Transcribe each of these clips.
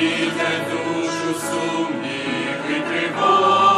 Вітер душу сумні витримав.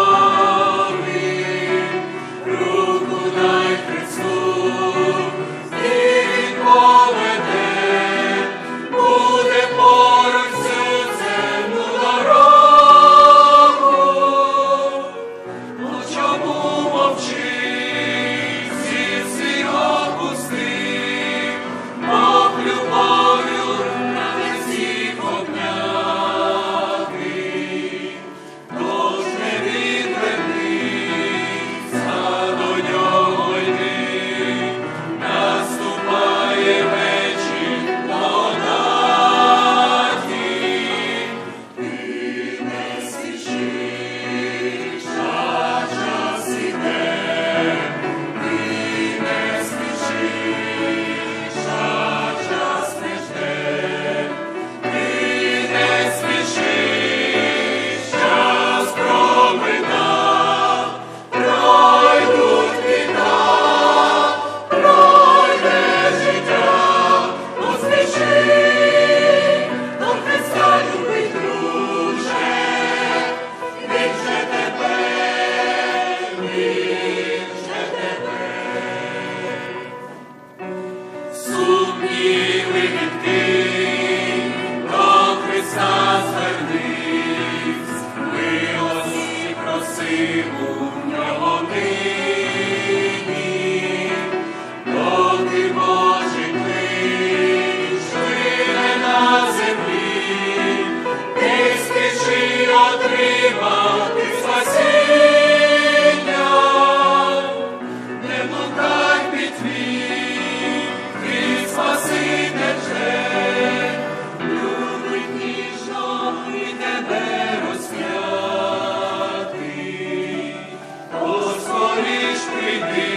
Sprich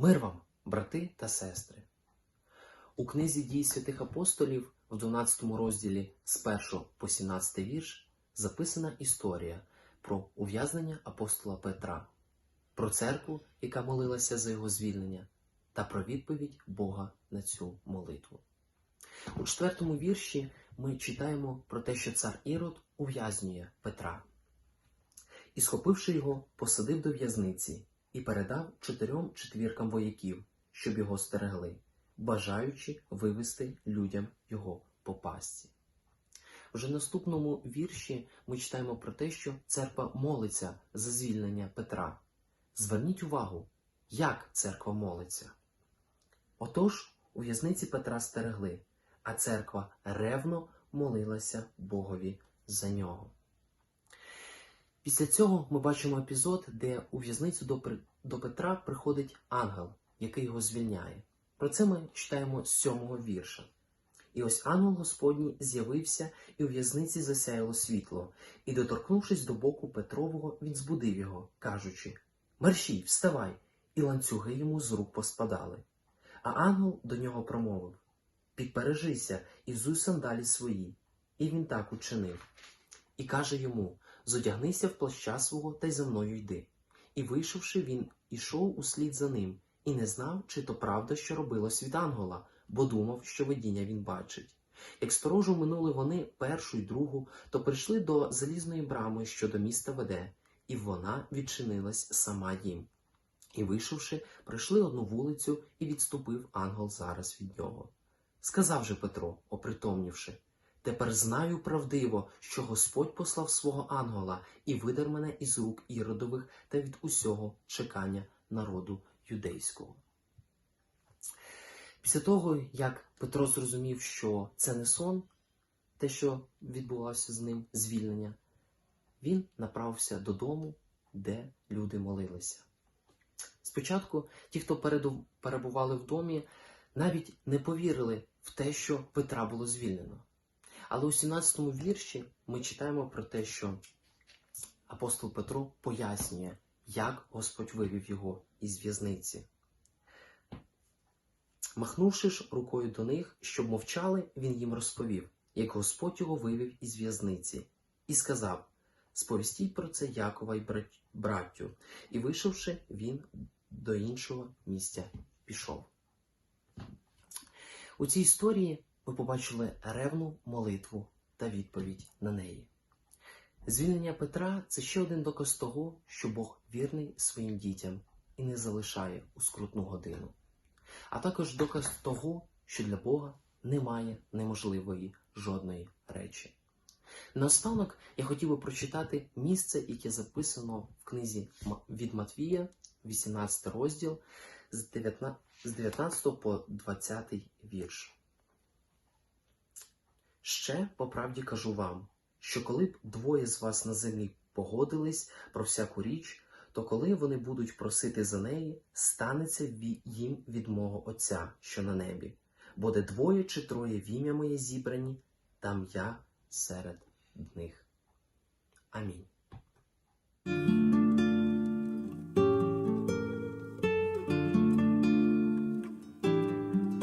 Мир вам, брати та сестри! У книзі дій святих апостолів в 12 розділі з 1 по 17 вірш записана історія про ув'язнення апостола Петра, про церкву, яка молилася за його звільнення, та про відповідь Бога на цю молитву. У четвертому вірші ми читаємо про те, що цар Ірод ув'язнює Петра і, схопивши його, посадив до в'язниці і передав чотирьом четвіркам вояків, щоб його стерегли, бажаючи вивести людям його по пастці. Вже в наступному вірші ми читаємо про те, що церква молиться за звільнення Петра. Зверніть увагу, як церква молиться. Отож, у в'язниці Петра стерегли, а церква ревно молилася Богові за нього. Після цього ми бачимо епізод, де у в'язницю до, до Петра приходить ангел, який його звільняє. Про це ми читаємо з сьомого вірша. І ось ангел Господній з'явився, і у в'язниці засяяло світло, і, доторкнувшись до боку Петрового, він збудив його, кажучи: Мерщій, вставай! І ланцюги йому з рук поспадали. А ангел до нього промовив: Підпережися і взуй сандалі свої. І він так учинив. І каже йому: Зодягнися в плаща свого та й за мною йди. І вийшовши, він ішов услід за ним, і не знав, чи то правда, що робилось від ангела, бо думав, що видіння він бачить. Як сторожу минули вони першу й другу, то прийшли до залізної брами, що до міста веде, і вона відчинилась сама їм. І, вийшовши, пройшли одну вулицю, і відступив ангел зараз від нього. Сказав же Петро, опритомнівши, Тепер знаю правдиво, що Господь послав свого ангела і видер мене із рук іродових та від усього чекання народу юдейського. Після того, як Петро зрозумів, що це не сон, те, що відбулося з ним, звільнення, він направився додому, де люди молилися. Спочатку ті, хто перебували в домі, навіть не повірили в те, що Петра було звільнено. Але у 17 вірші ми читаємо про те, що апостол Петро пояснює, як Господь вивів його із в'язниці. Махнувши ж рукою до них, щоб мовчали, він їм розповів, як Господь його вивів із в'язниці, і сказав: Сповістіть про це Якова й браттю. І вийшовши, він до іншого місця пішов. У цій історії ми побачили ревну молитву та відповідь на неї. Звільнення Петра це ще один доказ того, що Бог вірний своїм дітям і не залишає у скрутну годину, а також доказ того, що для Бога немає неможливої жодної речі. Наостанок я хотів би прочитати місце, яке записано в книзі від Матвія, 18 розділ, з 19 по 20 вірш. Ще по правді кажу вам, що коли б двоє з вас на землі погодились про всяку річ, то коли вони будуть просити за неї, станеться їм від мого Отця, що на небі. Бо де двоє чи троє в ім'я моє зібрані, там я серед них. Амінь.